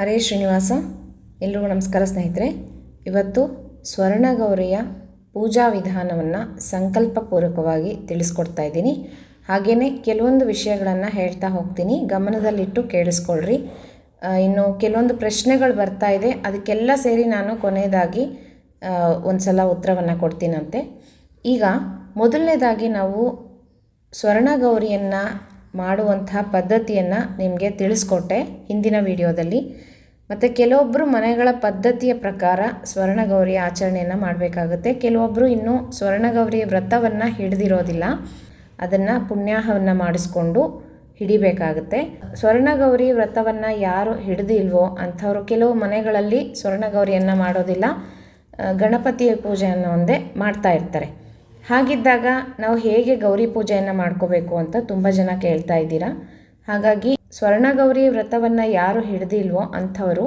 ಹರೇ ಶ್ರೀನಿವಾಸ, ಎಲ್ರಿಗೂ ನಮಸ್ಕಾರ ಸ್ನೇಹಿತರೆ. ಇವತ್ತು ಸ್ವರ್ಣಗೌರಿಯ ಪೂಜಾ ವಿಧಾನವನ್ನು ಸಂಕಲ್ಪಪೂರ್ವಕವಾಗಿ ತಿಳಿಸ್ಕೊಡ್ತಾ ಇದ್ದೀನಿ. ಹಾಗೆಯೇ ಕೆಲವೊಂದು ವಿಷಯಗಳನ್ನು ಹೇಳ್ತಾ ಹೋಗ್ತೀನಿ. ಗಮನದಲ್ಲಿಟ್ಟು ಕೇಳಿಸ್ಕೊಳ್ರಿ. ಇನ್ನು ಕೆಲವೊಂದು ಪ್ರಶ್ನೆಗಳು ಬರ್ತಾ ಇದೆ. ಅದಕ್ಕೆಲ್ಲ ಸೇರಿ ನಾನು ಕೊನೆಯದಾಗಿ ಒಂದು ಸಲ ಉತ್ತರವನ್ನು ಕೊಡ್ತೀನಂತೆ. ಈಗ ಮೊದಲನೇದಾಗಿ ನಾವು ಸ್ವರ್ಣಗೌರಿಯನ್ನು ಮಾಡುವಂತಹ ಪದ್ಧತಿಯನ್ನು ನಿಮಗೆ ತಿಳಿಸ್ಕೊಟ್ಟೆ ಹಿಂದಿನ ವಿಡಿಯೋದಲ್ಲಿ. ಮತ್ತು ಕೆಲವೊಬ್ಬರು ಮನೆಗಳ ಪದ್ಧತಿಯ ಪ್ರಕಾರ ಸ್ವರ್ಣಗೌರಿ ಆಚರಣೆಯನ್ನು ಮಾಡಬೇಕಾಗುತ್ತೆ. ಕೆಲವೊಬ್ಬರು ಇನ್ನೂ ಸ್ವರ್ಣಗೌರಿ ವ್ರತವನ್ನು ಹಿಡಿದಿರೋದಿಲ್ಲ. ಅದನ್ನು ಪುಣ್ಯಾಹವನ್ನು ಮಾಡಿಸ್ಕೊಂಡು ಹಿಡಿಬೇಕಾಗುತ್ತೆ. ಸ್ವರ್ಣಗೌರಿ ವ್ರತವನ್ನು ಯಾರು ಹಿಡಿದಿಲ್ವೋ ಅಂಥವರು ಕೆಲವು ಮನೆಗಳಲ್ಲಿ ಸ್ವರ್ಣಗೌರಿಯನ್ನು ಮಾಡೋದಿಲ್ಲ. ಗಣಪತಿಯ ಪೂಜೆಯನ್ನು ಒಂದೇ ಮಾಡ್ತಾ ಇರ್ತಾರೆ. ಹಾಗಿದ್ದಾಗ ನಾವು ಹೇಗೆ ಗೌರಿ ಪೂಜೆಯನ್ನು ಮಾಡ್ಕೋಬೇಕು ಅಂತ ತುಂಬ ಜನ ಕೇಳ್ತಾ ಇದ್ದೀರಾ? ಹಾಗಾಗಿ ಸ್ವರ್ಣಗೌರಿ ವ್ರತವನ್ನು ಯಾರು ಹಿಡಿದಿಲ್ವೋ ಅಂಥವರು,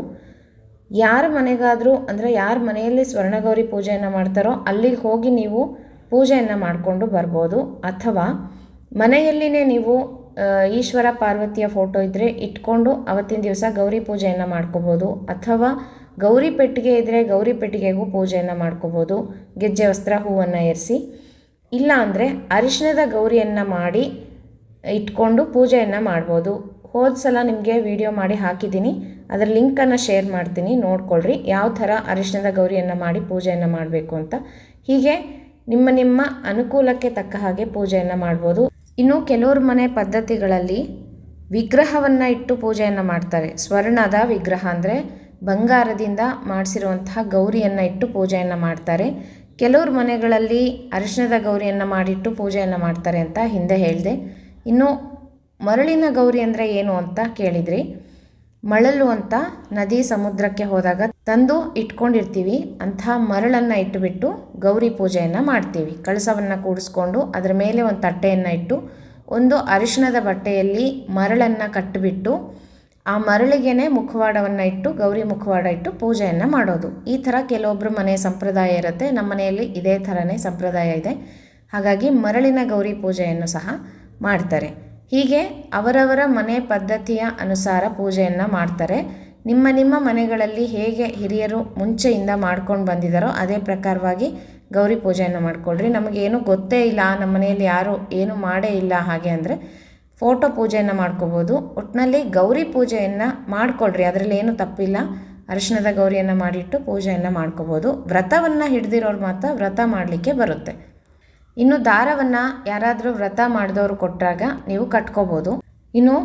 ಯಾರ ಮನೆಗಾದರೂ, ಅಂದರೆ ಯಾರ ಮನೆಯಲ್ಲಿ ಸ್ವರ್ಣಗೌರಿ ಪೂಜೆಯನ್ನು ಮಾಡ್ತಾರೋ ಅಲ್ಲಿಗೆ ಹೋಗಿ ನೀವು ಪೂಜೆಯನ್ನು ಮಾಡಿಕೊಂಡು ಬರ್ಬೋದು. ಅಥವಾ ಮನೆಯಲ್ಲಿನೇ ನೀವು ಈಶ್ವರ ಪಾರ್ವತಿಯ ಫೋಟೋ ಇದ್ದರೆ ಇಟ್ಕೊಂಡು ಅವತ್ತಿನ ದಿವಸ ಗೌರಿ ಪೂಜೆಯನ್ನು ಮಾಡ್ಕೋಬೋದು. ಅಥವಾ ಗೌರಿ ಪೆಟ್ಟಿಗೆ ಇದ್ದರೆ ಗೌರಿ ಪೆಟ್ಟಿಗೆಗೂ ಪೂಜೆಯನ್ನು ಮಾಡ್ಕೋಬೋದು. ಗೆಜ್ಜೆ, ವಸ್ತ್ರ, ಹೂವನ್ನು ಏರಿಸಿ. ಇಲ್ಲ ಅಂದರೆ ಅರಿಶಿಣದ ಗೌರಿಯನ್ನು ಮಾಡಿ ಇಟ್ಕೊಂಡು ಪೂಜೆಯನ್ನು ಮಾಡ್ಬೋದು. ಹೋದ ಸಲ ನಿಮಗೆ ವಿಡಿಯೋ ಮಾಡಿ ಹಾಕಿದ್ದೀನಿ. ಅದರ ಲಿಂಕನ್ನು ಶೇರ್ ಮಾಡ್ತೀನಿ. ನೋಡ್ಕೊಳ್ರಿ. ಯಾವ ಥರ ಅರಿಶಿಣದ ಗೌರಿಯನ್ನು ಮಾಡಿ ಪೂಜೆಯನ್ನು ಮಾಡಬೇಕು ಅಂತ. ಹೀಗೆ ನಿಮ್ಮ ನಿಮ್ಮ ಅನುಕೂಲಕ್ಕೆ ತಕ್ಕ ಹಾಗೆ ಪೂಜೆಯನ್ನು ಮಾಡ್ಬೋದು. ಇನ್ನು ಕೆಲವ್ರ ಮನೆ ಪದ್ಧತಿಗಳಲ್ಲಿ ವಿಗ್ರಹವನ್ನು ಇಟ್ಟು ಪೂಜೆಯನ್ನು ಮಾಡ್ತಾರೆ. ಸ್ವರ್ಣದ ವಿಗ್ರಹ ಅಂದರೆ ಬಂಗಾರದಿಂದ ಮಾಡಿಸಿರುವಂತಹ ಗೌರಿಯನ್ನು ಇಟ್ಟು ಪೂಜೆಯನ್ನು ಮಾಡ್ತಾರೆ. ಕೆಲವ್ರ ಮನೆಗಳಲ್ಲಿ ಅರಿಶಿಣದ ಗೌರಿಯನ್ನು ಮಾಡಿಟ್ಟು ಪೂಜೆಯನ್ನು ಮಾಡ್ತಾರೆ ಅಂತ ಹಿಂದೆ ಹೇಳಿದೆ. ಇನ್ನು ಮರಳಿನ ಗೌರಿ ಅಂದರೆ ಏನು ಅಂತ ಕೇಳಿದ್ರಿ? ಮಳಲು ಅಂತ ನದಿ ಸಮುದ್ರಕ್ಕೆ ಹೋದಾಗ ತಂದು ಇಟ್ಕೊಂಡಿರ್ತೀವಿ. ಅಂಥ ಮರಳನ್ನು ಇಟ್ಟುಬಿಟ್ಟು ಗೌರಿ ಪೂಜೆಯನ್ನು ಮಾಡ್ತೀವಿ. ಕಳಸವನ್ನು ಕೂಡಿಸ್ಕೊಂಡು ಅದರ ಮೇಲೆ ಒಂದು ತಟ್ಟೆಯನ್ನು ಇಟ್ಟು ಒಂದು ಅರಿಶಿಣದ ಬಟ್ಟೆಯಲ್ಲಿ ಮರಳನ್ನು ಕಟ್ಟಿಬಿಟ್ಟು ಆ ಮರಳಿಗೆನೆ ಮುಖವಾಡವನ್ನು ಇಟ್ಟು ಗೌರಿ ಮುಖವಾಡ ಇಟ್ಟು ಪೂಜೆಯನ್ನು ಮಾಡೋದು. ಈ ಥರ ಕೆಲವೊಬ್ಬರು ಮನೆ ಸಂಪ್ರದಾಯ ಇರುತ್ತೆ. ನಮ್ಮ ಮನೆಯಲ್ಲಿ ಇದೇ ಥರನೇ ಸಂಪ್ರದಾಯ ಇದೆ. ಹಾಗಾಗಿ ಮರಳಿನ ಗೌರಿ ಪೂಜೆಯನ್ನು ಸಹ ಮಾಡ್ತಾರೆ. ಹೀಗೆ ಅವರವರ ಮನೆ ಪದ್ಧತಿಯ ಅನುಸಾರ ಪೂಜೆಯನ್ನು ಮಾಡ್ತಾರೆ. ನಿಮ್ಮ ನಿಮ್ಮ ಮನೆಗಳಲ್ಲಿ ಹೇಗೆ ಹಿರಿಯರು ಮುಂಚೆಯಿಂದ ಮಾಡ್ಕೊಂಡು ಬಂದಿದ್ದಾರೋ ಅದೇ ಪ್ರಕಾರವಾಗಿ ಗೌರಿ ಪೂಜೆಯನ್ನು ಮಾಡ್ಕೊಳ್ರಿ. ನಮಗೇನು ಗೊತ್ತೇ ಇಲ್ಲ, ನಮ್ಮ ಮನೆಯಲ್ಲಿ ಯಾರು ಏನು ಮಾಡೇ ಇಲ್ಲ ಹಾಗೆ ಅಂದರೆ ಫೋಟೋ ಪೂಜೆಯನ್ನು ಮಾಡ್ಕೋಬೋದು. ಒಟ್ಟಿನಲ್ಲಿ ಗೌರಿ ಪೂಜೆಯನ್ನು ಮಾಡ್ಕೊಳ್ರಿ, ಅದರಲ್ಲಿ ಏನು ತಪ್ಪಿಲ್ಲ. ಅರಿಶಿಣದ ಗೌರಿಯನ್ನು ಮಾಡಿಟ್ಟು ಪೂಜೆಯನ್ನು ಮಾಡ್ಕೋಬೋದು. ವ್ರತವನ್ನು ಹಿಡ್ದಿರೋರು ಮಾತ್ರ ವ್ರತ ಮಾಡಲಿಕ್ಕೆ ಬರುತ್ತೆ. ಇನ್ನು ದಾರವನ್ನು ಯಾರಾದರೂ ವ್ರತ ಮಾಡಿದವರು ಕೊಟ್ಟಾಗ ನೀವು ಕಟ್ಕೋಬೋದು. ಇನ್ನು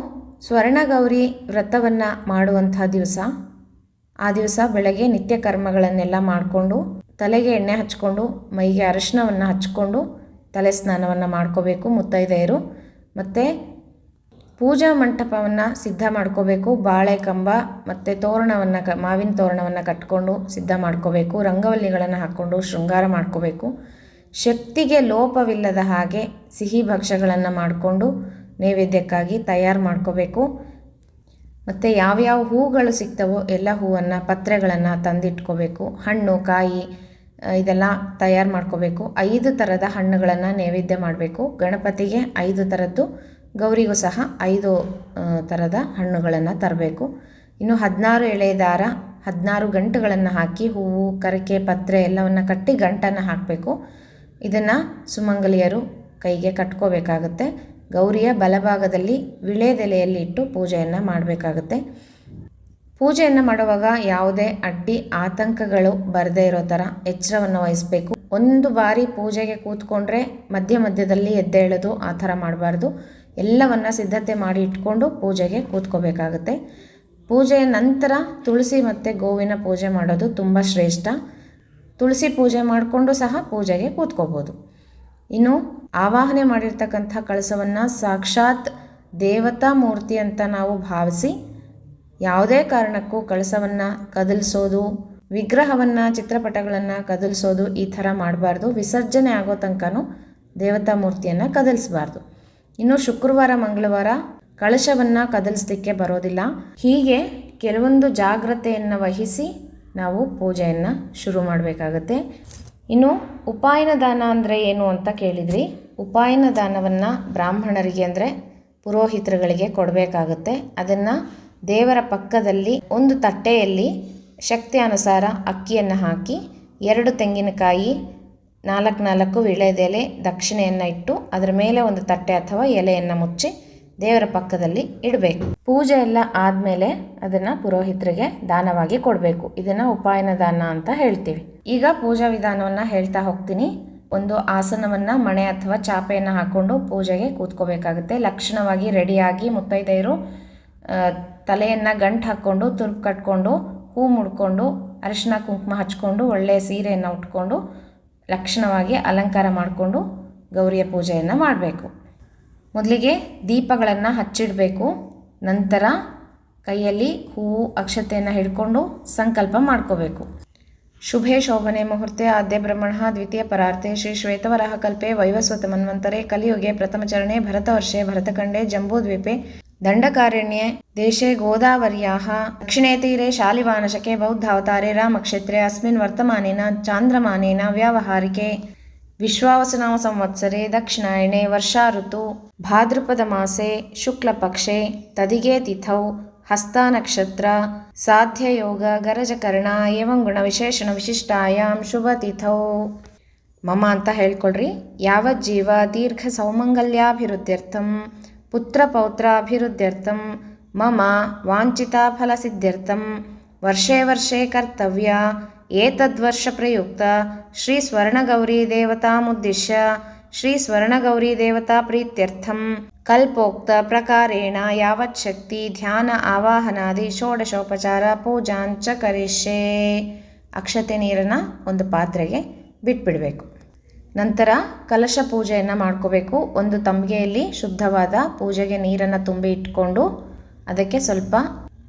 ಸ್ವರ್ಣಗೌರಿ ವ್ರತವನ್ನು ಮಾಡುವಂಥ ದಿವಸ, ಆ ದಿವಸ ಬೆಳಗ್ಗೆ ನಿತ್ಯ ಕರ್ಮಗಳನ್ನೆಲ್ಲ ಮಾಡಿಕೊಂಡು ತಲೆಗೆ ಎಣ್ಣೆ ಹಚ್ಕೊಂಡು, ಮೈಗೆ ಅರಶಿನವನ್ನು ಹಚ್ಕೊಂಡು ತಲೆ ಸ್ನಾನವನ್ನು ಮಾಡ್ಕೋಬೇಕು ಮುತ್ತೈದೆಯರು. ಮತ್ತು ಪೂಜಾ ಮಂಟಪವನ್ನು ಸಿದ್ಧ ಮಾಡ್ಕೋಬೇಕು, ಬಾಳೆ ಕಂಬ ಮತ್ತು ತೋರಣವನ್ನು ಕ, ಮಾವಿನ ತೋರಣವನ್ನು ಕಟ್ಕೊಂಡು ಸಿದ್ಧ ಮಾಡ್ಕೋಬೇಕು, ರಂಗವಲ್ಲಿಗಳನ್ನು ಹಾಕ್ಕೊಂಡು ಶೃಂಗಾರ ಮಾಡ್ಕೋಬೇಕು. ಶಕ್ತಿಗೆ ಲೋಪವಿಲ್ಲದ ಹಾಗೆ ಸಿಹಿ ಭಕ್ಷ್ಯಗಳನ್ನು ಮಾಡಿಕೊಂಡು ನೈವೇದ್ಯಕ್ಕಾಗಿ ತಯಾರು ಮಾಡ್ಕೋಬೇಕು. ಮತ್ತು ಯಾವ್ಯಾವ ಹೂಗಳು ಸಿಗ್ತವೋ ಎಲ್ಲ ಹೂವನ್ನು ಪತ್ರೆಗಳನ್ನು ತಂದಿಟ್ಕೋಬೇಕು. ಹಣ್ಣು, ಕಾಯಿ ಇದೆಲ್ಲ ತಯಾರು ಮಾಡ್ಕೋಬೇಕು. ಐದು ಥರದ ಹಣ್ಣುಗಳನ್ನು ನೈವೇದ್ಯ ಮಾಡಬೇಕು. ಗಣಪತಿಗೆ ಐದು ಥರದ್ದು ಗೌರಿಗೂ ಸಹ ಐದು ಥರದ ಹಣ್ಣುಗಳನ್ನು ತರಬೇಕು. ಇನ್ನು ಹದಿನಾರು ಎಳೆ ದಾರ, ಹದಿನಾರು ಗಂಟುಗಳನ್ನು ಹಾಕಿ ಹೂವು, ಕರಕೆ, ಪತ್ರೆ ಎಲ್ಲವನ್ನು ಕಟ್ಟಿ ಗಂಟನ್ನು ಹಾಕಬೇಕು. ಇದನ್ನು ಸುಮಂಗಲಿಯರು ಕೈಗೆ ಕಟ್ಕೋಬೇಕಾಗುತ್ತೆ. ಗೌರಿಯ ಬಲಭಾಗದಲ್ಲಿ ವಿಳೆದೆಲೆಯಲ್ಲಿ ಇಟ್ಟು ಪೂಜೆಯನ್ನು ಮಾಡಬೇಕಾಗುತ್ತೆ. ಪೂಜೆಯನ್ನು ಮಾಡುವಾಗ ಯಾವುದೇ ಅಡ್ಡಿ ಆತಂಕಗಳು ಬರದೇ ಇರೋ ಥರ ಎಚ್ಚರವನ್ನು ವಹಿಸಬೇಕು. ಒಂದು ಬಾರಿ ಪೂಜೆಗೆ ಕೂತ್ಕೊಂಡ್ರೆ ಮಧ್ಯ ಮಧ್ಯದಲ್ಲಿ ಎದ್ದೇಳೋದು ಆ ಥರ ಮಾಡಬಾರ್ದು. ಎಲ್ಲವನ್ನ ಸಿದ್ಧತೆ ಮಾಡಿ ಇಟ್ಕೊಂಡು ಪೂಜೆಗೆ ಕೂತ್ಕೋಬೇಕಾಗುತ್ತೆ. ಪೂಜೆಯ ನಂತರ ತುಳಸಿ ಮತ್ತು ಗೋವಿನ ಪೂಜೆ ಮಾಡೋದು ತುಂಬ ಶ್ರೇಷ್ಠ. ತುಳಸಿ ಪೂಜೆ ಮಾಡಿಕೊಂಡು ಸಹ ಪೂಜೆಗೆ ಕೂತ್ಕೋಬೋದು. ಇನ್ನು ಆವಾಹನೆ ಮಾಡಿರ್ತಕ್ಕಂಥ ಕಳಸವನ್ನು ಸಾಕ್ಷಾತ್ ದೇವತಾ ಮೂರ್ತಿ ಅಂತ ನಾವು ಭಾವಿಸಿ ಯಾವುದೇ ಕಾರಣಕ್ಕೂ ಕಳಸವನ್ನು ಕದಲಿಸೋದು, ವಿಗ್ರಹವನ್ನು, ಚಿತ್ರಪಟಗಳನ್ನು ಕದಲಿಸೋದು ಈ ಥರ ಮಾಡಬಾರ್ದು. ವಿಸರ್ಜನೆ ಆಗೋ ತನಕನೂ ದೇವತಾ ಮೂರ್ತಿಯನ್ನು ಕದಲಿಸಬಾರ್ದು. ಇನ್ನು ಶುಕ್ರವಾರ, ಮಂಗಳವಾರ ಕಳಶವನ್ನು ಕದಲಿಸ್ಲಿಕ್ಕೆ ಬರೋದಿಲ್ಲ. ಹೀಗೆ ಕೆಲವೊಂದು ಜಾಗ್ರತೆಯನ್ನು ವಹಿಸಿ ನಾವು ಪೂಜೆಯನ್ನು ಶುರು ಮಾಡಬೇಕಾಗತ್ತೆ. ಇನ್ನು ಉಪಾಯನ ದಾನ ಅಂದರೆ ಏನು ಅಂತ ಕೇಳಿದ್ರಿ? ಉಪಾಯನ ದಾನವನ್ನು ಬ್ರಾಹ್ಮಣರಿಗೆ ಅಂದರೆ ಪುರೋಹಿತರುಗಳಿಗೆ ಕೊಡಬೇಕಾಗುತ್ತೆ. ಅದನ್ನು ದೇವರ ಪಕ್ಕದಲ್ಲಿ ಒಂದು ತಟ್ಟೆಯಲ್ಲಿ ಶಕ್ತಿ ಅನುಸಾರ ಅಕ್ಕಿಯನ್ನು ಹಾಕಿ ಎರಡು ತೆಂಗಿನಕಾಯಿ ನಾಲ್ಕು ನಾಲ್ಕು ವಿಳೆದೆಲೆ ದಕ್ಷಿಣೆಯನ್ನು ಇಟ್ಟು ಅದರ ಮೇಲೆ ಒಂದು ತಟ್ಟೆ ಅಥವಾ ಎಲೆಯನ್ನು ಮುಚ್ಚಿ ದೇವರ ಪಕ್ಕದಲ್ಲಿ ಇಡಬೇಕು. ಪೂಜೆ ಎಲ್ಲ ಆದಮೇಲೆ ಅದನ್ನು ಪುರೋಹಿತರಿಗೆ ದಾನವಾಗಿ ಕೊಡಬೇಕು. ಇದನ್ನು ಉಪಾಯನ ದಾನ ಅಂತ ಹೇಳ್ತೀವಿ. ಈಗ ಪೂಜಾ ವಿಧಾನವನ್ನು ಹೇಳ್ತಾ ಹೋಗ್ತೀನಿ. ಒಂದು ಆಸನವನ್ನು, ಮಣೆ ಅಥವಾ ಚಾಪೆಯನ್ನು ಹಾಕೊಂಡು ಪೂಜೆಗೆ ಕೂತ್ಕೋಬೇಕಾಗುತ್ತೆ. ಲಕ್ಷಣವಾಗಿ ರೆಡಿಯಾಗಿ ಮುತ್ತೈದೆಯರು ತಲೆಯನ್ನು ಗಂಟು ಹಾಕ್ಕೊಂಡು, ತುರ್ಪು ಕಟ್ಕೊಂಡು, ಹೂ ಮುಡ್ಕೊಂಡು ಅರಿಶಿನ ಕುಂಕುಮ ಹಚ್ಕೊಂಡು ಒಳ್ಳೆಯ ಸೀರೆಯನ್ನು ಉಟ್ಕೊಂಡು, ಲಕ್ಷಣವಾಗಿ ಅಲಂಕಾರ ಮಾಡಿಕೊಂಡು ಗೌರಿಯ ಪೂಜೆಯನ್ನು ಮಾಡಬೇಕು. ಮೊದಲಿಗೆ ದೀಪಗಳನ್ನು ಹಚ್ಚಿಡಬೇಕು. ನಂತರ ಕೈಯಲ್ಲಿ ಹೂವು, ಅಕ್ಷತೆಯನ್ನು ಹಿಡ್ಕೊಂಡು ಸಂಕಲ್ಪ ಮಾಡ್ಕೋಬೇಕು. ಶುಭೆ ಶೋಭನೆ ಮುಹೂರ್ತೆ, ಆದ್ಯ ಬ್ರಹ್ಮಣ, ದ್ವಿತೀಯ ಪರಾರ್ಥೆ ಶ್ರೀ ಶ್ವೇತವರಾಹ ಕಲ್ಪೆ, ವೈವಸ್ವತ ಮನ್ವಂತರೆ, ಕಲಿಯುಗೆ ಪ್ರಥಮ ಚರಣೆ ಭರತವರ್ಷೆ ಭರತಖಂಡೆ ಜಂಬೂದ್ವೀಪೆ ದಂಡಕಾರಣ್ಯೆ, ದೇಶೆ ಗೋದಾವರ್ಯಾಹ, ದಕ್ಷಿಣೇ ತೀರೆ ಶಾಲಿವಾನಶಕೆ, ಬೌದ್ಧಾವತಾರೆ, ರಾಮಕ್ಷೇತ್ರೆ, ಅಸ್ಮಿನ್ ವರ್ತಮಾನೇನ, ಚಾಂದ್ರಮಾನೇನ, ವ್ಯಾವಹಾರಿಕೆ ವಿಶ್ವಾವಸನಾಮ ಸಂವತ್ಸರೆ ದಕ್ಷಿಣಾಯಣೆ ವರ್ಷಾ ಋತು ಭಾದ್ರಪದ ಮಾಸೆ, ಶುಕ್ಲಪಕ್ಷೆ, ತದಿಗೆ ತಿಥೌ, ಹಸ್ತ ನಕ್ಷತ್ರ ಸಾಧ್ಯ ಯೋಗ ಗರಜಕರ್ಣ ಏವಂ ಗುಣ ವಿಶೇಷಣ ವಿಶಿಷ್ಟಾಯಾಮ್ ಶುಭ ತಿಥೌ. ಮಮ ಅಂತ ಹೇಳ್ಕೊಳ್ರಿ. ಯಾವ ಜೀವ ದೀರ್ಘ ಸೌಮಂಗಲ್ಯಾಭಿವೃದ್ಧ್ಯರ್ಥಂ, ಪುತ್ರ ಪೌತ್ರಾಭಿವೃದ್ಧ್ಯರ್ಥಂ, ಮಮ ವಾಂಚಿತ ಫಲಸಿದ್ಧ್ಯರ್ಥಂ, ವರ್ಷೇ ವರ್ಷೇ ಕರ್ತವ್ಯ ಏತದ್ವರ್ಷ ಪ್ರಯುಕ್ತ ಶ್ರೀ ಸ್ವರ್ಣಗೌರಿ ದೇವತಾಮುದ್ದಿಶ್ಯ ಶ್ರೀ ಸ್ವರ್ಣಗೌರಿ ದೇವತಾ ಪ್ರೀತ್ಯರ್ಥಂ. ಕಲ್ಪೋಕ್ತ ಪ್ರಕಾರೇಣ ಯಾವತ್ ಶಕ್ತಿ ಧ್ಯಾನ ಆವಾಹನಾದಿ ಷೋಡಶೋಪಚಾರ ಪೂಜಾಂಚ ಕರಿಷೆ ಅಕ್ಷತೆ ನೀರನ್ನು ಒಂದು ಪಾತ್ರೆಗೆ ಬಿಟ್ಬಿಡಬೇಕು. ನಂತರ ಕಲಶ ಪೂಜೆಯನ್ನು ಮಾಡ್ಕೋಬೇಕು. ಒಂದು ತಂಬಿಗೆಯಲ್ಲಿ ಶುದ್ಧವಾದ ಪೂಜೆಗೆ ನೀರನ್ನು ತುಂಬಿ ಇಟ್ಕೊಂಡು ಅದಕ್ಕೆ ಸ್ವಲ್ಪ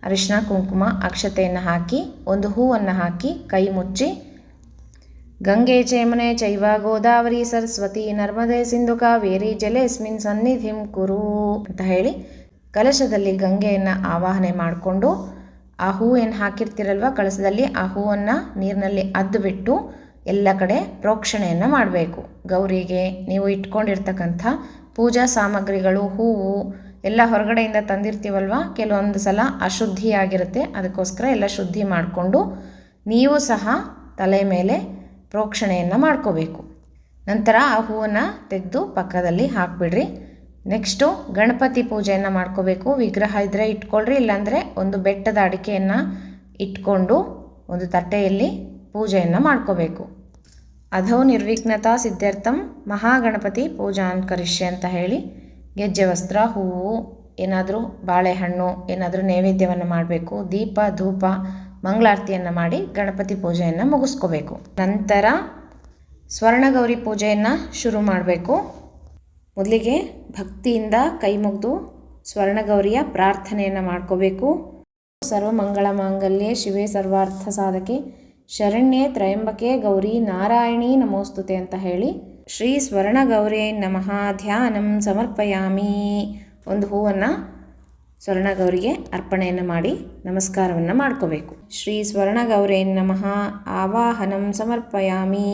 ಅರಿಶಿನ ಕುಂಕುಮ, ಅಕ್ಷತೆಯನ್ನು ಹಾಕಿ, ಒಂದು ಹೂವನ್ನು ಹಾಕಿ ಕೈ ಮುಚ್ಚಿ, ಗಂಗೆ ಚೇಮನೆ ಚೈವ ಗೋದಾವರಿ ಸರಸ್ವತಿ ನರ್ಮದೆ ಸಿಂಧು ಕಾವೇರಿ ಜಲೇಸ್ಮಿನ್ ಸನ್ನಿಧಿಂ ಕುರು ಅಂತ ಹೇಳಿ ಕಲಶದಲ್ಲಿ ಗಂಗೆಯನ್ನು ಆವಾಹನೆ ಮಾಡಿಕೊಂಡು ಆ ಹೂ ಏನು ಹಾಕಿರ್ತೀರಲ್ವ ಕಳಸದಲ್ಲಿ ಆ ಹೂವನ್ನು ನೀರಿನಲ್ಲಿ ಅದ್ದುಬಿಟ್ಟು ಎಲ್ಲ ಕಡೆ ಪ್ರೋಕ್ಷಣೆಯನ್ನು ಮಾಡಬೇಕು. ಗೌರಿಗೆ ನೀವು ಇಟ್ಕೊಂಡಿರ್ತಕ್ಕಂಥ ಪೂಜಾ ಸಾಮಗ್ರಿಗಳು, ಹೂವು ಎಲ್ಲ ಹೊರಗಡೆಯಿಂದ ತಂದಿರ್ತೀವಲ್ವ? ಕೆಲವೊಂದು ಸಲ ಅಶುದ್ಧಿಯಾಗಿರುತ್ತೆ. ಅದಕ್ಕೋಸ್ಕರ ಎಲ್ಲ ಶುದ್ಧಿ ಮಾಡಿಕೊಂಡು ನೀವು ಸಹ ತಲೆ ಮೇಲೆ ಪ್ರೋಕ್ಷಣೆಯನ್ನು ಮಾಡ್ಕೋಬೇಕು. ನಂತರ ಆ ಹೂವನ್ನು ತೆಗೆದು ಪಕ್ಕದಲ್ಲಿ ಹಾಕಿಬಿಡ್ರಿ. ನೆಕ್ಸ್ಟು ಗಣಪತಿ ಪೂಜೆಯನ್ನು ಮಾಡ್ಕೋಬೇಕು. ವಿಗ್ರಹ ಇದ್ದರೆ ಇಟ್ಕೊಳ್ರಿ, ಇಲ್ಲಾಂದರೆ ಒಂದು ಬೆಟ್ಟದ ಅಡಿಕೆಯನ್ನು ಇಟ್ಕೊಂಡು ಒಂದು ತಟ್ಟೆಯಲ್ಲಿ ಪೂಜೆಯನ್ನು ಮಾಡ್ಕೋಬೇಕು. ಅಧೋ ನಿರ್ವಿಘ್ನತಾ ಸಿದ್ಧಾರ್ಥಂ ಮಹಾಗಣಪತಿ ಪೂಜಾ ಅಂತ ಹೇಳಿ ಗೆಜ್ಜೆ ವಸ್ತ್ರ, ಹೂವು, ಏನಾದರೂ ಬಾಳೆಹಣ್ಣು, ಏನಾದರೂ ನೈವೇದ್ಯವನ್ನು ಮಾಡಬೇಕು. ದೀಪ, ಧೂಪ, ಮಂಗಳಾರತಿಯನ್ನು ಮಾಡಿ ಗಣಪತಿ ಪೂಜೆಯನ್ನು ಮುಗಿಸ್ಕೋಬೇಕು. ನಂತರ ಸ್ವರ್ಣಗೌರಿ ಪೂಜೆಯನ್ನು ಶುರು ಮಾಡಬೇಕು. ಮೊದಲಿಗೆ ಭಕ್ತಿಯಿಂದ ಕೈ ಮುಗಿದು ಸ್ವರ್ಣಗೌರಿಯ ಪ್ರಾರ್ಥನೆಯನ್ನು ಮಾಡ್ಕೋಬೇಕು. ಸರ್ವಮಂಗಳ ಮಾಂಗಲ್ಯೆ, ಶಿವೇ ಸರ್ವಾರ್ಥ ಸಾಧಕಿ, ಶರಣ್ಯೆ ತ್ರಯಂಬಕೆ ಗೌರಿ ನಾರಾಯಣಿ ನಮೋಸ್ತುತೆ ಅಂತ ಹೇಳಿ ಶ್ರೀ ಸ್ವರ್ಣಗೌರೇ ನಮಃ. ಧ್ಯಾನಂ ಸಮರ್ಪಯಾಮಿ. ಒಂದು ಹೂವನ್ನು ಸ್ವರ್ಣಗೌರಿಗೆ ಅರ್ಪಣೆಯನ್ನು ಮಾಡಿ ನಮಸ್ಕಾರವನ್ನು ಮಾಡ್ಕೋಬೇಕು. ಶ್ರೀ ಸ್ವರ್ಣಗೌರೇ ನಮಃ. ಆವಾಹನಂ ಸಮರ್ಪಯಾಮಿ.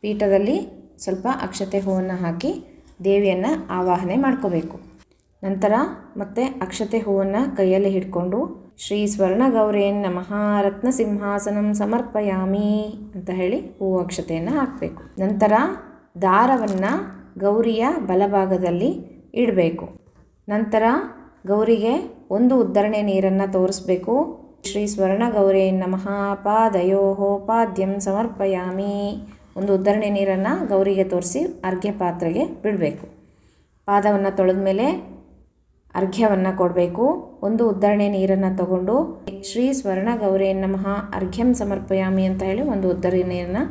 ಪೀಠದಲ್ಲಿ ಸ್ವಲ್ಪ ಅಕ್ಷತೆ ಹೂವನ್ನು ಹಾಕಿ ದೇವಿಯನ್ನು ಆವಾಹನೆ ಮಾಡ್ಕೋಬೇಕು. ನಂತರ ಮತ್ತೆ ಅಕ್ಷತೆ ಹೂವನ್ನು ಕೈಯಲ್ಲಿ ಹಿಡ್ಕೊಂಡು ಶ್ರೀ ಸ್ವರ್ಣಗೌರೇನ್ ನಮಃ. ರತ್ನ ಸಿಂಹಾಸನಂ ಸಮರ್ಪಯಾಮಿ ಅಂತ ಹೇಳಿ ಹೂವು ಅಕ್ಷತೆಯನ್ನು ಹಾಕಬೇಕು. ನಂತರ ದಾರವನ್ನು ಗೌರಿಯ ಬಲಭಾಗದಲ್ಲಿ ಇಡಬೇಕು. ನಂತರ ಗೌರಿಗೆ ಒಂದು ಉದ್ಧರಣೆ ನೀರನ್ನು ತೋರಿಸ್ಬೇಕು. ಶ್ರೀ ಸ್ವರ್ಣ ಗೌರಿ ನಮಃ ಪಾದಯೋ ಪಾದ್ಯಂ ಸಮರ್ಪಯಾಮಿ. ಒಂದು ಉದ್ಧರಣೆ ನೀರನ್ನು ಗೌರಿಗೆ ತೋರಿಸಿ ಅರ್ಘ್ಯ ಪಾತ್ರೆಗೆ ಬಿಡಬೇಕು. ಪಾದವನ್ನು ತೊಳೆದ ಮೇಲೆ ಅರ್ಘ್ಯವನ್ನು ಕೊಡಬೇಕು. ಒಂದು ಉದ್ಧರಣೆ ನೀರನ್ನು ತಗೊಂಡು ಶ್ರೀ ಸ್ವರ್ಣ ಗೌರಿ ನಮಃ ಅರ್ಘ್ಯಂ ಸಮರ್ಪಯಾಮಿ ಅಂತ ಹೇಳಿ ಒಂದು ಉದ್ಧರಣೆ ನೀರನ್ನು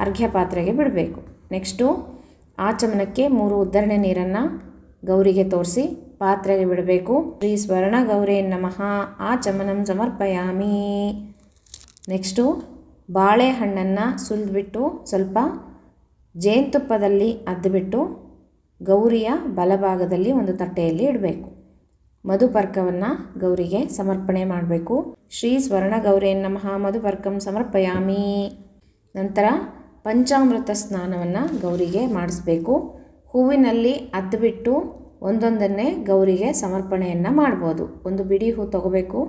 ಅರ್ಘ್ಯ ಪಾತ್ರೆಗೆ ಬಿಡಬೇಕು. ನೆಕ್ಸ್ಟು ಆ ಚಮನಕ್ಕೆ ಮೂರು ಉದ್ದರಣೆ ನೀರನ್ನು ಗೌರಿಗೆ ತೋರಿಸಿ ಪಾತ್ರೆಗೆ ಬಿಡಬೇಕು. ಶ್ರೀ ಸ್ವರ್ಣ ಗೌರೇ ನಮಃ ಚಮನಂ ಸಮರ್ಪಯಾಮಿ. ನೆಕ್ಸ್ಟು ಬಾಳೆಹಣ್ಣನ್ನು ಸುಲಿದ್ಬಿಟ್ಟು ಸ್ವಲ್ಪ ಜೇನುತುಪ್ಪದಲ್ಲಿ ಅದ್ದುಬಿಟ್ಟು ಗೌರಿಯ ಬಲಭಾಗದಲ್ಲಿ ಒಂದು ತಟ್ಟೆಯಲ್ಲಿ ಇಡಬೇಕು. ಮಧುಪರ್ಕವನ್ನು ಗೌರಿಗೆ ಸಮರ್ಪಣೆ ಮಾಡಬೇಕು. ಶ್ರೀ ಸ್ವರ್ಣ ಗೌರಿ ನಮಃ, ಮಧುಪರ್ಕಂ ಸಮರ್ಪಯಾಮಿ. ನಂತರ ಪಂಚಾಮೃತ ಸ್ನಾನವನ್ನು ಗೌರಿಗೆ ಮಾಡಿಸ್ಬೇಕು. ಹೂವಿನಲ್ಲಿ ಅದ್ದುಬಿಟ್ಟು ಒಂದೊಂದನ್ನೇ ಗೌರಿಗೆ ಸಮರ್ಪಣೆಯನ್ನು ಮಾಡ್ಬೋದು. ಒಂದು ಬಿಡಿ ಹೂ ತಗೋಬೇಕು.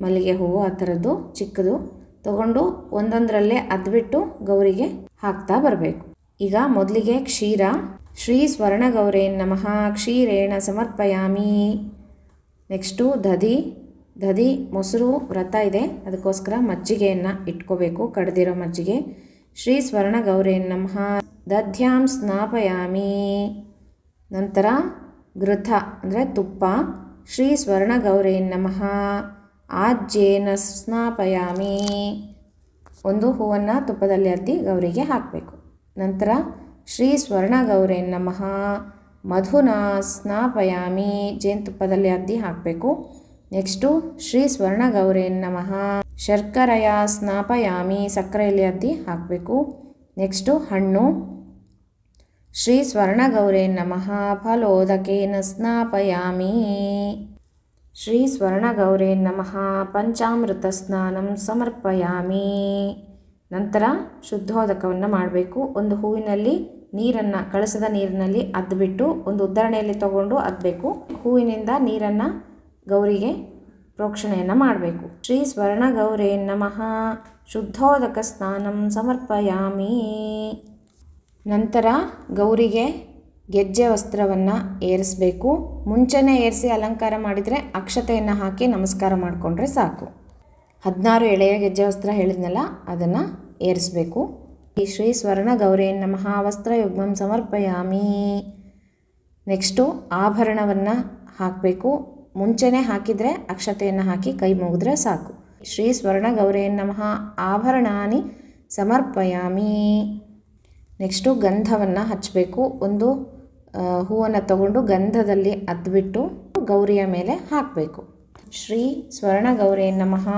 ಮಲ್ಲಿಗೆ ಹೂವು ಆ ಥರದ್ದು, ಚಿಕ್ಕದು. ತಗೊಂಡು ಒಂದೊಂದರಲ್ಲೇ ಅದ್ಬಿಟ್ಟು ಗೌರಿಗೆ ಹಾಕ್ತಾ ಬರಬೇಕು. ಈಗ ಮೊದಲಿಗೆ ಕ್ಷೀರ. ಶ್ರೀ ಸ್ವರ್ಣ ಗೌರೇ ನಮಃ. ಕ್ಷೀರೇಣ ಸಮರ್ಪಯಾಮಿ. ನೆಕ್ಸ್ಟು ದಧಿ. ದಧಿ ಮೊಸರು ವ್ರತ ಇದೆ. ಅದಕ್ಕೋಸ್ಕರ ಮಜ್ಜಿಗೆಯನ್ನು ಇಟ್ಕೋಬೇಕು. ಕಡ್ದಿರೋ ಮಜ್ಜಿಗೆ. ಶ್ರೀ ಸ್ವರ್ಣಗೌರೇ ನಮಃ. ದಧ್ಯಾಂ ಸ್ನಾಪಯಾಮಿ. ನಂತರ ಘೃತ ಅಂದರೆ ತುಪ್ಪ. ಶ್ರೀ ಸ್ವರ್ಣಗೌರೇ ನಮಃ. ಆಜ್ಯೇನ ಸ್ನಾಪಯಾಮಿ. ಒಂದು ಹೂವನ್ನು ತುಪ್ಪದಲ್ಲಿ ಅದ್ದಿ ಗೌರಿಗೆ ಹಾಕಬೇಕು. ನಂತರ ಶ್ರೀ ಸ್ವರ್ಣ ನಮಃ. ಮಧುನ ಸ್ನಾಪಯಾಮಿ. ಜೇನುತುಪ್ಪದಲ್ಲಿ ಅದ್ದಿ ಹಾಕಬೇಕು. ನೆಕ್ಸ್ಟು ಶ್ರೀ ಸ್ವರ್ಣ ನಮಃ. ಶರ್ಕರೆಯ ಸ್ನಾಪಯಾಮಿ ಸಕ್ಕರೆಯಲ್ಲಿ ಅದ್ದಿ ಹಾಕಬೇಕು. ನೆಕ್ಸ್ಟು ಹಣ್ಣು. ಶ್ರೀ ಸ್ವರ್ಣಗೌರೇ ನಮಃ ಫಲೋದಕೇನ ಸ್ನಾಪಯಾಮಿ. ಶ್ರೀ ಸ್ವರ್ಣಗೌರೇ ನಮಃ ಪಂಚಾಮೃತ ಸ್ನಾನಂ ಸಮರ್ಪಯಾಮಿ. ನಂತರ ಶುದ್ಧೋದಕವನ್ನು ಮಾಡಬೇಕು. ಒಂದು ಹೂವಿನಲ್ಲಿ ನೀರನ್ನು, ಕಳಸದ ನೀರಿನಲ್ಲಿ ಅದ್ಬಿಟ್ಟು ಒಂದು ಉದ್ದರಣೆಯಲ್ಲಿ ತಗೊಂಡು ಅದ್ಬೇಕು. ಹೂವಿನಿಂದ ನೀರನ್ನು ಗೌರಿಗೆ ಪ್ರೋಕ್ಷಣೆಯನ್ನು ಮಾಡಬೇಕು. ಶ್ರೀ ಸ್ವರ್ಣಗೌರೇ ನಮಃ. ಶುದ್ಧೋದಕ ಸ್ನಾನಂ ಸಮರ್ಪಯಾಮಿ. ನಂತರ ಗೌರಿಗೆ ಗೆಜ್ಜೆ ವಸ್ತ್ರವನ್ನು ಏರಿಸಬೇಕು. ಮುಂಚೆನೇ ಏರಿಸಿ ಅಲಂಕಾರ ಮಾಡಿದರೆ ಅಕ್ಷತೆಯನ್ನು ಹಾಕಿ ನಮಸ್ಕಾರ ಮಾಡಿಕೊಂಡ್ರೆ ಸಾಕು. ಹದಿನಾರು ಎಳೆಯ ಗೆಜ್ಜೆ ವಸ್ತ್ರ ಹೇಳಿದ್ನಲ್ಲ, ಅದನ್ನು ಏರಿಸಬೇಕು. ಈ ಶ್ರೀ ಸ್ವರ್ಣ ಗೌರೇ ನಮಃ. ವಸ್ತ್ರಯುಗ್ಮಂ ಸಮರ್ಪಯಾಮಿ. ನೆಕ್ಸ್ಟು ಆಭರಣವನ್ನು ಹಾಕಬೇಕು. ಮುಂಚೆನೇ ಹಾಕಿದರೆ ಅಕ್ಷತೆಯನ್ನು ಹಾಕಿ ಕೈ ಮುಗಿದ್ರೆ ಸಾಕು. ಶ್ರೀ ಸ್ವರ್ಣ ಗೌರೇ ನಮಃ. ಆಭರಣಾನಿ ಸಮರ್ಪಯಾಮಿ. ನೆಕ್ಸ್ಟು ಗಂಧವನ್ನು ಹಚ್ಚಬೇಕು ಒಂದು ಹೂವನ್ನು ತಗೊಂಡು ಗಂಧದಲ್ಲಿ ಅದ್ಬಿಟ್ಟು ಗೌರಿಯ ಮೇಲೆ ಹಾಕಬೇಕು. ಶ್ರೀ ಸ್ವರ್ಣ ಗೌರೇ ನಮಃ.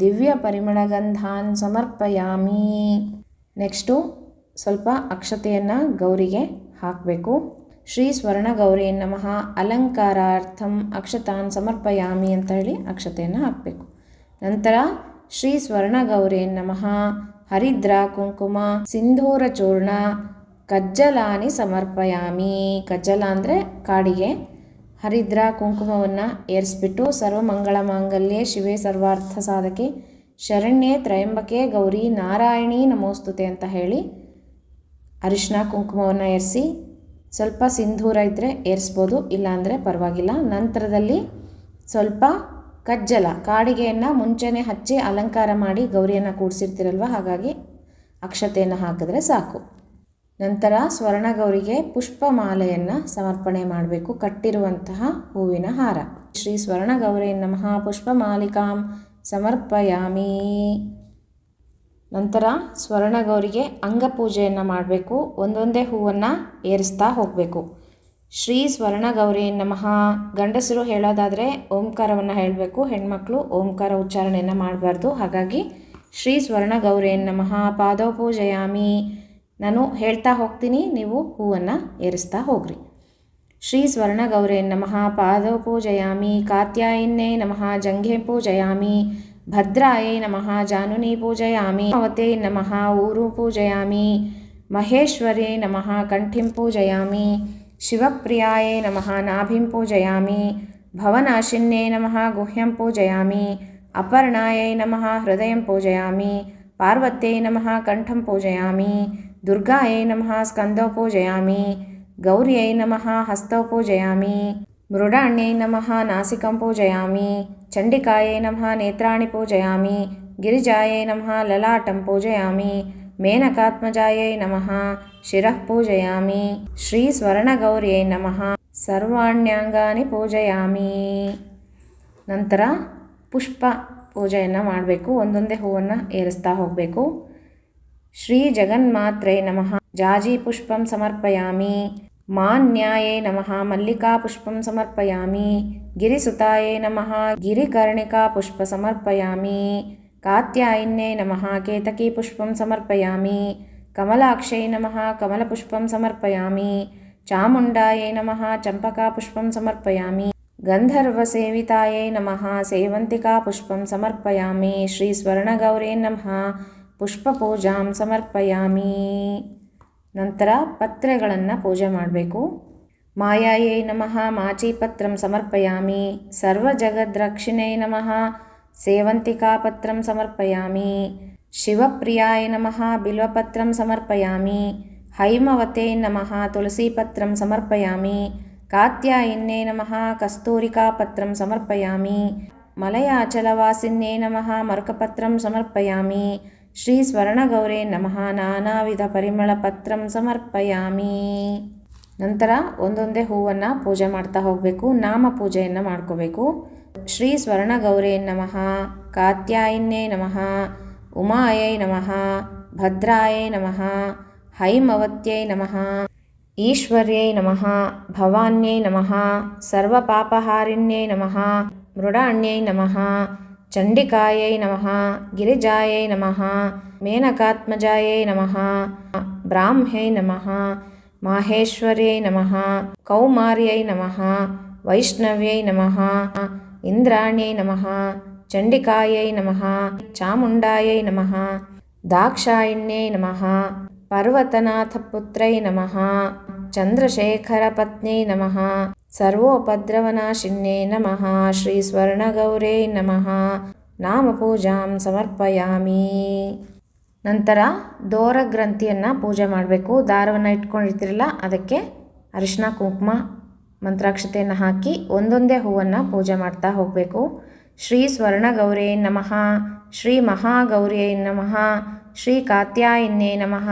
ದಿವ್ಯ ಪರಿಮಳ ಗಂಧಾನ್ ಸಮರ್ಪಯಾಮಿ. ನೆಕ್ಸ್ಟು ಸ್ವಲ್ಪ ಅಕ್ಷತೆಯನ್ನು ಗೌರಿಗೆ ಹಾಕಬೇಕು. ಶ್ರೀ ಸ್ವರ್ಣಗೌರಿ ನಮಃ. ಅಲಂಕಾರಾರ್ಥಂ ಅಕ್ಷತಾನ್ ಸಮರ್ಪಯಾಮಿ ಅಂತ ಹೇಳಿ ಅಕ್ಷತೆಯನ್ನು ಹಾಕಬೇಕು. ನಂತರ ಶ್ರೀ ಸ್ವರ್ಣಗೌರಿ ನಮಃ. ಹರಿದ್ರ ಕುಂಕುಮ, ಸಿಂಧೂರ ಚೂರ್ಣ, ಕಜ್ಜಲಾನಿ ಸಮರ್ಪಯಾಮಿ. ಕಜ್ಜಲ ಅಂದರೆ ಕಾಡಿಗೆ. ಹರಿದ್ರ ಕುಂಕುಮವನ್ನು ಏರಿಸ್ಬಿಟ್ಟು ಸರ್ವಮಂಗಳ ಮಾಂಗಲ್ಯ, ಶಿವೆ ಸರ್ವಾರ್ಥ ಸಾಧಕಿ, ಶರಣ್ಯೆ ತ್ರಯಂಬಕೆ ಗೌರಿ ನಾರಾಯಣಿ ನಮೋಸ್ತುತೆ ಅಂತ ಹೇಳಿ ಅರಿಶಿನ ಕುಂಕುಮವನ್ನು ಏರಿಸಿ ಸ್ವಲ್ಪ ಸಿಂಧೂರ ಇದ್ದರೆ ಏರಿಸ್ಬೋದು, ಇಲ್ಲಾಂದರೆ ಪರವಾಗಿಲ್ಲ. ನಂತರದಲ್ಲಿ ಸ್ವಲ್ಪ ಕಜ್ಜಲ, ಕಾಡಿಗೆಯನ್ನು ಮುಂಚೆನೇ ಹಚ್ಚಿ ಅಲಂಕಾರ ಮಾಡಿ ಗೌರಿಯನ್ನು ಕೂಡಿಸಿರ್ತಿರಲ್ವ, ಹಾಗಾಗಿ ಅಕ್ಷತೆಯನ್ನು ಹಾಕಿದ್ರೆ ಸಾಕು. ನಂತರ ಸ್ವರ್ಣಗೌರಿಗೆ ಪುಷ್ಪಮಾಲೆಯನ್ನು ಸಮರ್ಪಣೆ ಮಾಡಬೇಕು, ಕಟ್ಟಿರುವಂತಹ ಹೂವಿನ ಹಾರ. ಶ್ರೀ ಸ್ವರ್ಣಗೌರಿಯನ್ನು ನಮಃ ಪುಷ್ಪಮಾಲಿಕಾಂ ಸಮರ್ಪಯಾಮಿ. ನಂತರ ಸ್ವರ್ಣಗೌರಿಗೆ ಅಂಗಪೂಜೆಯನ್ನು ಮಾಡಬೇಕು, ಒಂದೊಂದೇ ಹೂವನ್ನು ಏರಿಸ್ತಾ ಹೋಗಬೇಕು. ಶ್ರೀ ಸ್ವರ್ಣಗೌರಿ ನಮಃ. ಗಂಡಸರು ಹೇಳೋದಾದರೆ ಓಂಕಾರವನ್ನು ಹೇಳಬೇಕು, ಹೆಣ್ಮಕ್ಳು ಓಂಕಾರ ಉಚ್ಚಾರಣೆಯನ್ನು ಮಾಡಬಾರ್ದು. ಹಾಗಾಗಿ ಶ್ರೀ ಸ್ವರ್ಣಗೌರಿ ನಮಃ ಪಾದೋಪೂಜಯಾಮಿ ನಾನು ಹೇಳ್ತಾ ಹೋಗ್ತೀನಿ, ನೀವು ಹೂವನ್ನು ಏರಿಸ್ತಾ ಹೋಗ್ರಿ. ಶ್ರೀ ಸ್ವರ್ಣಗೌರಿ ನಮಃ ಪಾದೋಪೂಜಯಾಮಿ ಕಾತ್ಯಾಯಿನ್ನೇ ನಮಃ, ಜಂಘೆ ಪೂಜಯಾಮಿ. ಭದ್ರಾಯೈ ನಮಃ ಜಾನುನಿ ಪೂಜಯಾಮಿ ಅವತೇ ನಮಃ ಊರು ಪೂಜಯಾಮಿ ಮಹೇಶ್ವರೇ ನಮಃ ಕಂಠಿಂ ಪೂಜಯಾಮಿ ಶಿವಪ್ರಿಯಾಯೇ ನಮಃ ನಾಭಿಂ ಪೂಜಯಾಮಿ ಭವನಾಶಿನ್ಯೇ ನಮಃ ಗುಹ್ಯಂ ಪೂಜಯಾಮಿ ಅಪರ್ಣಾಯೈ ನಮಃ ಹೃದಯಂ ಪೂಜಯಾಮಿ ಪಾರ್ವತ್ಯೈ ನಮಃ ಕಂಠಂ ಪೂಜಯಾಮಿ ದುರ್ಗಾಯೈ ನಮಃ ಸ್ಕಂದೋ ಪೂಜಯಾಮಿ ಗೌರ್ಯೈ ನಮಃ ಹಸ್ತೌ ಪೂಜಯಾಮಿ ಮೃಡಾಣ್ಯೈ ನಮಃ ನಾಸಿಕಂ ಪೂಜಯಾಮಿ ಚಂಡಿಕಾಯೈ ನಮಃ ನೇತ್ರಾಣಿ ಪೂಜಯಾಮಿ ಗಿರಿಜಾಯೈ ನಮಃ ಲಲಾಟಂ ಪೂಜಯಾಮಿ ಮೇನಕಾತ್ಮಜಾಯೈ ನಮಃ ಶಿರಃ ಪೂಜಯಾಮಿ ಶ್ರೀ ಸ್ವರ್ಣಗೌರ್ಯೈ ನಮಃ ಸರ್ವಾಣ್ಯಾಂಗಾನಿ ಪೂಜಯಾಮಿ ನಂತರ ಪುಷ್ಪ ಪೂಜೆಯನ್ನು ಮಾಡಬೇಕು. ಒಂದೊಂದೇ ಹೂವನ್ನು ಏರಿಸ್ತಾ ಹೋಗಬೇಕು. ಶ್ರೀ ಜಗನ್ಮಾತ್ರೈ ನಮಃ. ಜಾಜಿ ಪುಷ್ಪಂ ಸಮರ್ಪಯಾಮಿ. ಮಾನ್ಯಾಯೇ ನಮಃ ಮಲ್ಲಿಕಾ ಪುಷ್ಪಂ ಸಮರ್ಪಯಾಮಿ ಗಿರಿಸುತಾಯೇ ನಮಃ ಗಿರಿಕರ್ಣಿಕಾ ಪುಷ್ಪ ಸಮರ್ಪಯಾಮಿ ಕಾತ್ಯಾಯಿನ್ಯೈ ನಮಃ ಕೇತಕಿ ಪುಷ್ಪಂ ಸಮರ್ಪಯಾಮಿ ಕಮಲಾಕ್ಷೈ ನಮಃ ಕಮಲಪುಷ್ಪಂ ಸಮರ್ಪಯಾಮಿ ಚಾಮುಂಡಾಯೈ ನಮಃ ಚಂಪಕಾ ಪುಷ್ಪಂ ಸಮರ್ಪಯಾಮಿ ಗಂಧರ್ವಸೇವಿತಾಯೈ ನಮಃ ಸೇವಂತಿಕಾ ಪುಷ್ಪಂ ಸಮರ್ಪಯಾಮಿ ಶ್ರೀ ಸ್ವರ್ಣಗೌರೇ ನಮಃ ಪುಷ್ಪಪೂಜಾಂ ಸಮರ್ಪಯಾಮಿ ನಂತರ ಪತ್ರೆಗಳನ್ನು ಪೂಜೆ ಮಾಡಬೇಕು. ಮಾಯಾಯೈ ನಮಃ ಮಾಚಿಪತ್ರಂ ಸಮರ್ಪಯಾಮಿ. ಸರ್ವಜಗದ್ರಕ್ಷಿಣೈ ನಮಃ ಸೇವಂತಿಕಾಪತ್ರಂ ಸಮರ್ಪಯಾಮಿ. ಶಿವಪ್ರಿಯಾಯ ನಮಃ, ಬಿಲ್ವಪತ್ರಂ ಸಮರ್ಪಯಾಮಿ. ಹೈಮವತೆ ನಮಃ ತುಳಸೀಪತ್ರಂ ಸಮರ್ಪಯಾಮಿ. ಕಾತ್ಯಾಯಿನ್ನೇ ನಮಃ ಕಸ್ತೂರಿಕಾಪತ್ರಂ ಸಮರ್ಪಯಾಮಿ. ಮಲಯಾಚಲವಾಸಿನ್ನೇ ನಮಃ, ಮರುಕಪತ್ರಂ ಸಮರ್ಪಯಾಮಿ. ಶ್ರೀ ಸ್ವರ್ಣಗೌರೇ ನಮಃ. ನಾನಾವಿಧ ಪರಿಮಳಪತ್ರಂ ಸಮರ್ಪಯಾಮಿ. ನಂತರ ಒಂದೊಂದೇ ಹೂವನ್ನು ಪೂಜೆ ಮಾಡ್ತಾ ಹೋಗಬೇಕು, ನಾಮ ಪೂಜೆಯನ್ನು ಮಾಡ್ಕೋಬೇಕು. ಶ್ರೀ ಸ್ವರ್ಣಗೌರೇ ನಮಃ. ಕಾತ್ಯಾಯಿನ್ಯೇ ನಮಃ. ಉಮಾಯೈ ನಮಃ. ಭದ್ರಾಯೈ ನಮಃ. ಹೈಮವತ್ಯೈ ನಮಃ. ಈಶ್ವರ್ಯೈ ನಮಃ. ಭವಾನ್ಯೈ ನಮಃ. ಸರ್ವಪಾಪಹಾರಿಣ್ಯೈ ನಮಃ. ಮೃಡಾಣ್ಯೈ ನಮಃ. ಚಂಡಿಕಾಯೈ ನಮಃ ಗಿರಿಜಾಯೈ ನಮಃ ಮೇನಕಾತ್ಮಜಾಯೈ ನಮಃ ಬ್ರಾಹ್ಮ್ಯೈ ನಮಃ ಮಾಹೇಶ್ವರ್ಯೈ ನಮಃ ಕೌಮಾರ್ಯೈ ನಮಃ ವೈಷ್ಣವ್ಯೈ ನಮಃ ಇಂದ್ರಾಣ್ಯೈ ನಮಃ ಚಂಡಿಕಾಯೈ ನಮಃ ಚಾಮುಂಡಾಯೈ ನಮಃ ದಾಕ್ಷಾಯಿಣ್ಯೈ ನಮಃ ಪರ್ವತನಾಥಪುತ್ರೈ ನಮಃ ಚಂದ್ರಶೇಖರಪತ್ನ್ಯೈ ನಮಃ ಸರ್ವೋಪದ್ರವನಾಶಿನ್ಯೈ ನಮಃ ಶ್ರೀ ಸ್ವರ್ಣಗೌರೇ ನಮಃ ನಾಮಪೂಜಾಂ ಸಮರ್ಪಯಾಮಿ ನಂತರ ದೋರ ಗ್ರಂಥಿಯನ್ನು ಪೂಜೆ ಮಾಡಬೇಕು. ದಾರವನ್ನು ಇಟ್ಕೊಂಡಿರ್ತಿರಲ್ಲ, ಅದಕ್ಕೆ ಅರಿಶಿನ ಕುಂಕುಮ, ಮಂತ್ರಾಕ್ಷತೆಯನ್ನು ಹಾಕಿ ಒಂದೊಂದೇ ಹೂವನ್ನು ಪೂಜೆ ಮಾಡ್ತಾ ಹೋಗಬೇಕು. ಶ್ರೀ ಸ್ವರ್ಣಗೌರೇ ನಮಃ ಶ್ರೀ ಮಹಾಗೌರ್ಯೈ ನಮಃ ಶ್ರೀ ಕಾತ್ಯಾಯಿನ್ಯೈ ನಮಃ,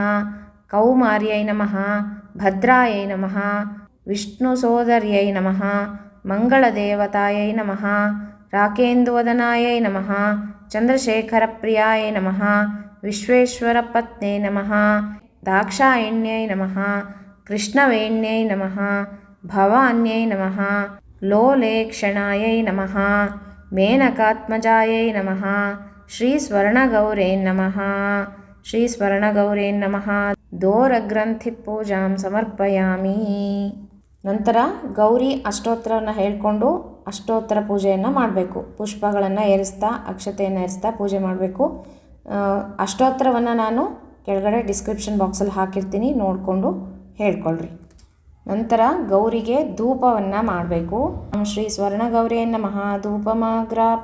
ಕೌಮಾರ್ಯೈ ನಮಃ, ಭದ್ರಾಯೈ ನಮಃ ವಿಷ್ಣು ಸೋದರ್ಯೈ ನಮಃ ಮಂಗಳದೇವತಾಯೈ ನಮಃ ರಾಕೇಂದುವದನಾಯೈ ನಮಃ ಚಂದ್ರಶೇಖರಪ್ರಿಯಾಯೈ ನಮಃ ವಿಶ್ವೇಶ್ವರಪತ್ನೇ ನಮಃ ದಾಕ್ಷಾಯಿಣ್ಯೈ ನಮಃ ಕೃಷ್ಣವೇಣ್ಯೈ ನಮಃ ಭವಾನ್ಯೈ ನಮಃ ಲೋಲೇಕ್ಷಣಾಯೈ ನಮಃ ಮೇನಕಾತ್ಮಜಾಯೈ ನಮಃ ಶ್ರೀ ಸ್ವರ್ಣಗೌರೇ ನಮಃ ಶ್ರೀ ಸ್ವರ್ಣಗೌರೇ ನಂತರ ಗೌರಿ ಅಷ್ಟೋತ್ತರವನ್ನು ಹೇಳಿಕೊಂಡು ಅಷ್ಟೋತ್ತರ ಪೂಜೆಯನ್ನು ಮಾಡಬೇಕು. ಪುಷ್ಪಗಳನ್ನು ಏರಿಸ್ತಾ, ಅಕ್ಷತೆಯನ್ನು ಏರಿಸ್ತಾ ಪೂಜೆ ಮಾಡಬೇಕು. ಅಷ್ಟೋತ್ತರವನ್ನು ನಾನು ಕೆಳಗಡೆ ಡಿಸ್ಕ್ರಿಪ್ಷನ್ ಬಾಕ್ಸಲ್ಲಿ ಹಾಕಿರ್ತೀನಿ, ನೋಡಿಕೊಂಡು ಹೇಳ್ಕೊಳ್ರಿ. ನಂತರ ಗೌರಿಗೆ ಧೂಪವನ್ನು ಮಾಡಬೇಕು. ಶ್ರೀ ಸ್ವರ್ಣಗೌರೇ ನಮಃ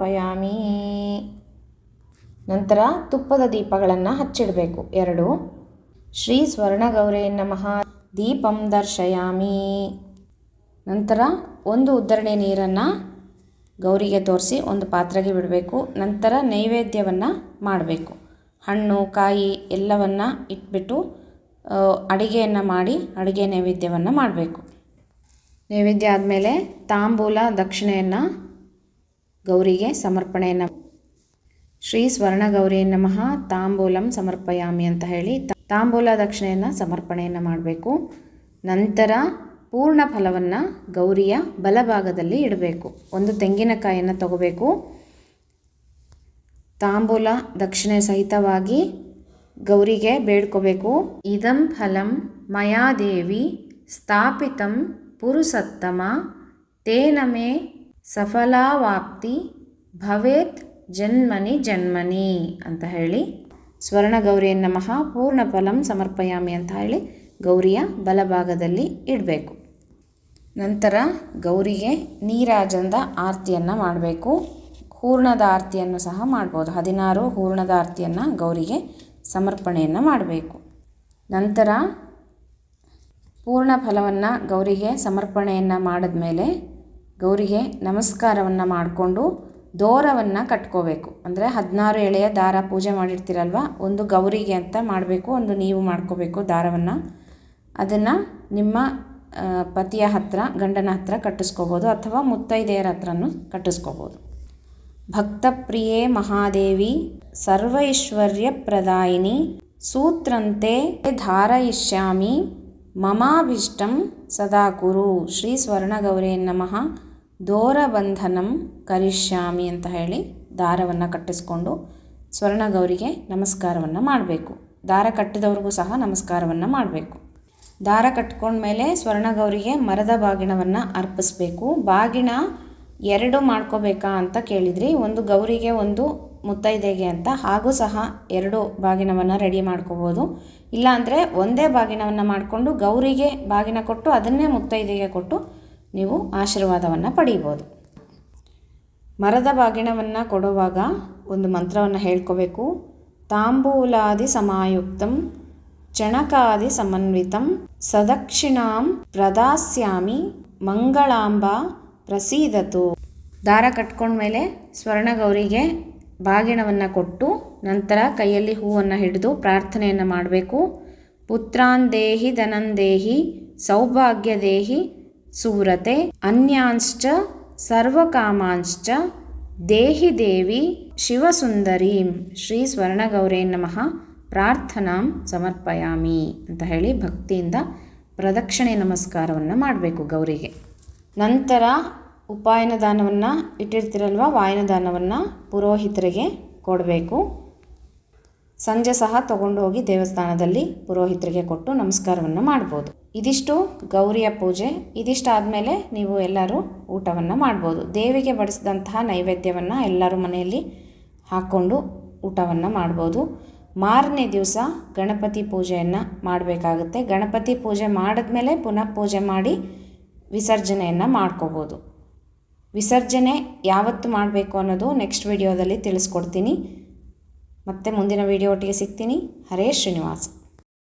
ಪಯಾಮಿ ನಂತರ ತುಪ್ಪದ ದೀಪಗಳನ್ನು ಹಚ್ಚಿಡಬೇಕು. ಎರಡು, ಶ್ರೀ ಸ್ವರ್ಣ ಗೌರಿಯನ್ನು ಮಹಾ ದೀಪಂ ದರ್ಶಯಾಮಿ. ನಂತರ ಒಂದು ಉದ್ದರಣೆ ನೀರನ್ನು ಗೌರಿಗೆ ತೋರಿಸಿ ಒಂದು ಪಾತ್ರೆಗೆ ಬಿಡಬೇಕು. ನಂತರ ನೈವೇದ್ಯವನ್ನು ಮಾಡಬೇಕು. ಹಣ್ಣು, ಕಾಯಿ ಎಲ್ಲವನ್ನು ಇಟ್ಬಿಟ್ಟು ಅಡುಗೆಯನ್ನು ಮಾಡಿ ಅಡುಗೆ ನೈವೇದ್ಯವನ್ನು ಮಾಡಬೇಕು. ನೈವೇದ್ಯ ಆದಮೇಲೆ ತಾಂಬೂಲ ದಕ್ಷಿಣೆಯನ್ನು ಗೌರಿಗೆ ಸಮರ್ಪಣೆಯನ್ನು ಶ್ರೀ ಸ್ವರ್ಣಗೌರಿ ನಮಃ ತಾಂಬೂಲಂ ಸಮರ್ಪಯಾಮಿ ಅಂತ ಹೇಳಿ ತಾಂಬೂಲ ದಕ್ಷಿಣೆಯನ್ನು ಸಮರ್ಪಣೆಯನ್ನು ಮಾಡಬೇಕು. ನಂತರ ಪೂರ್ಣ ಫಲವನ್ನು ಗೌರಿಯ ಬಲಭಾಗದಲ್ಲಿ ಇಡಬೇಕು. ಒಂದು ತೆಂಗಿನಕಾಯಿಯನ್ನು ತಗೋಬೇಕು. ತಾಂಬೂಲ ದಕ್ಷಿಣೆ ಸಹಿತವಾಗಿ ಗೌರಿಗೆ ಬೇಡ್ಕೋಬೇಕು. ಇದಂ ಫಲಂ ಮಯಾದೇವಿ ಸ್ಥಾಪಿತಂ ಪುರುಸತ್ತಮ ತೇನ ಮೇ ಸಫಲಾವಾಪ್ತಿ ಭವೇತ್ ಜನ್ಮನಿ ಜನ್ಮನಿ ಅಂತ ಹೇಳಿ ಸ್ವರ್ಣ ಗೌರಿಯ ನಮಃ ಪೂರ್ಣ ಫಲಂ ಸಮರ್ಪಯಾಮಿ ಅಂತ ಹೇಳಿ ಗೌರಿಯ ಬಲಭಾಗದಲ್ಲಿ ಇಡಬೇಕು. ನಂತರ ಗೌರಿಗೆ ನೀರಾಜಂದ ಆರತಿಯನ್ನು ಮಾಡಬೇಕು. ಹೂರ್ಣದ ಆರತಿಯನ್ನು ಸಹ ಮಾಡ್ಬೋದು. ಹದಿನಾರು ಹೂರ್ಣದ ಆರತಿಯನ್ನು ಗೌರಿಗೆ ಸಮರ್ಪಣೆಯನ್ನು ಮಾಡಬೇಕು. ನಂತರ ಪೂರ್ಣ ಫಲವನ್ನು ಗೌರಿಗೆ ಸಮರ್ಪಣೆಯನ್ನು ಮಾಡಿದ ಮೇಲೆ ಗೌರಿಗೆ ನಮಸ್ಕಾರವನ್ನು ಮಾಡಿಕೊಂಡು ದೋರವನ್ನು ಕಟ್ಕೋಬೇಕು. ಅಂದರೆ ಹದಿನಾರು ಎಳೆಯ ದಾರ ಪೂಜೆ ಮಾಡಿರ್ತೀರಲ್ವ, ಒಂದು ಗೌರಿಗೆ ಅಂತ ಮಾಡಬೇಕು, ಒಂದು ನೀವು ಮಾಡ್ಕೋಬೇಕು ದಾರವನ್ನು. ಅದನ್ನು ನಿಮ್ಮ ಪತಿಯ ಹತ್ರ, ಗಂಡನ ಹತ್ರ ಕಟ್ಟಿಸ್ಕೋಬೋದು ಅಥವಾ ಮುತ್ತೈದೆಯರ ಹತ್ರನೂ ಕಟ್ಟಿಸ್ಕೋಬೋದು. ಭಕ್ತಪ್ರಿಯೇ ಮಹಾದೇವಿ, ಸರ್ವೈಶ್ವರ್ಯ ಪ್ರದಾಯಿನಿ, ಸೂತ್ರಂತೆ ಧಾರಯಿಷ್ಯಾಮಿ, ಮಮಾಭೀಷ್ಟಂ ಸದಾ ಕುರು ಶ್ರೀ ಸ್ವರ್ಣಗೌರೇ ನಮಃ, ದೋರಬಂಧನಂ ಕರಿಷ್ಯಾಮಿ ಅಂತ ಹೇಳಿ ದಾರವನ್ನು ಕಟ್ಟಿಸ್ಕೊಂಡು ಸ್ವರ್ಣಗೌರಿಗೆ ನಮಸ್ಕಾರವನ್ನು ಮಾಡಬೇಕು. ದಾರ ಕಟ್ಟಿದವ್ರಿಗೂ ಸಹ ನಮಸ್ಕಾರವನ್ನು ಮಾಡಬೇಕು. ದಾರ ಕಟ್ಕೊಂಡ್ಮೇಲೆ ಸ್ವರ್ಣಗೌರಿಗೆ ಮರದ ಬಾಗಿಣವನ್ನು ಅರ್ಪಿಸ್ಬೇಕು. ಬಾಗಿಣ ಎರಡು ಮಾಡ್ಕೋಬೇಕಾ ಅಂತ ಕೇಳಿದ್ರಿ. ಒಂದು ಗೌರಿಗೆ, ಒಂದು ಮುತ್ತೈದೆಗೆ ಅಂತ. ಹಾಗೂ ಸಹ ಎರಡು ಬಾಗಿನವನ್ನು ರೆಡಿ ಮಾಡ್ಕೋಬೋದು. ಇಲ್ಲಾಂದರೆ ಒಂದೇ ಬಾಗಿನವನ್ನು ಮಾಡಿಕೊಂಡು ಗೌರಿಗೆ ಬಾಗಿನ ಕೊಟ್ಟು ಅದನ್ನೇ ಮುತ್ತೈದೆಗೆ ಕೊಟ್ಟು ನೀವು ಆಶೀರ್ವಾದವನ್ನು ಪಡೀಬೋದು. ಮರದ ಬಾಗಿಣವನ್ನು ಕೊಡುವಾಗ ಒಂದು ಮಂತ್ರವನ್ನು ಹೇಳ್ಕೋಬೇಕು. ತಾಂಬೂಲಾದಿ ಸಮಾಯುಕ್ತಂ ಚಣಕಾದಿ ಸಮನ್ವಿತಂ ಸದಕ್ಷಿಣಾಂ ಪ್ರದಾಸ್ಯಾಮಿ ಮಂಗಳಾಂಬ ಪ್ರಸೀದತು ದಾರ ಕಟ್ಕೊಂಡ್ಮೇಲೆ ಸ್ವರ್ಣಗೌರಿಗೆ ಬಾಗಿಣವನ್ನು ಕೊಟ್ಟು ನಂತರ ಕೈಯಲ್ಲಿ ಹೂವನ್ನು ಹಿಡಿದು ಪ್ರಾರ್ಥನೆಯನ್ನು ಮಾಡಬೇಕು. ಪುತ್ರಾನ್ ದೇಹಿ ಧನಂದೇಹಿ ಸೌಭಾಗ್ಯ ದೇಹಿ ಸೂರತೆ ಅನ್ಯಾಂಶ್ಚ ಸರ್ವಕಾಮಾಂಶ್ಚ ದೇಹಿ ದೇವಿ ಶಿವಸುಂದರೀಂ ಶ್ರೀ ಸ್ವರ್ಣಗೌರೇ ನಮಃ. ಪ್ರಾರ್ಥನಾಂ ಸಮರ್ಪಯಾಮಿ ಅಂತ ಹೇಳಿ ಭಕ್ತಿಯಿಂದ ಪ್ರದಕ್ಷಿಣೆ ನಮಸ್ಕಾರವನ್ನು ಮಾಡಬೇಕು ಗೌರಿಗೆ. ನಂತರ ಉಪಾಯನ ದಾನವನ್ನು ಇಟ್ಟಿರ್ತಿರಲ್ವ, ವಾಯನ ದಾನವನ್ನು ಪುರೋಹಿತರಿಗೆ ಕೊಡಬೇಕು. ಸಂಜೆ ಸಹ ತಗೊಂಡು ಹೋಗಿ ದೇವಸ್ಥಾನದಲ್ಲಿ ಪುರೋಹಿತರಿಗೆ ಕೊಟ್ಟು ನಮಸ್ಕಾರವನ್ನು ಮಾಡ್ಬೋದು. ಇದಿಷ್ಟು ಗೌರಿಯ ಪೂಜೆ. ಇದಿಷ್ಟಾದಮೇಲೆ ನೀವು ಎಲ್ಲರೂ ಊಟವನ್ನು ಮಾಡ್ಬೋದು. ದೇವಿಗೆ ಬಡಿಸಿದಂತಹ ನೈವೇದ್ಯವನ್ನು ಎಲ್ಲರೂ ಮನೆಯಲ್ಲಿ ಹಾಕ್ಕೊಂಡು ಊಟವನ್ನು ಮಾಡ್ಬೋದು. ಮಾರನೇ ದಿವಸ ಗಣಪತಿ ಪೂಜೆಯನ್ನು ಮಾಡಬೇಕಾಗುತ್ತೆ. ಗಣಪತಿ ಪೂಜೆ ಮಾಡಿದ್ಮೇಲೆ ಪುನಃ ಪೂಜೆ ಮಾಡಿ ವಿಸರ್ಜನೆಯನ್ನು ಮಾಡ್ಕೋಬೋದು. ವಿಸರ್ಜನೆ ಯಾವತ್ತು ಮಾಡಬೇಕು ಅನ್ನೋದು ನೆಕ್ಸ್ಟ್ ವಿಡಿಯೋದಲ್ಲಿ ತಿಳಿಸ್ಕೊಡ್ತೀನಿ. ಮತ್ತೆ ಮುಂದಿನ ವಿಡಿಯೋ ಒಟ್ಟಿಗೆ ಸಿಗ್ತೀನಿ. ಹರೇ ಶ್ರೀನಿವಾಸ್.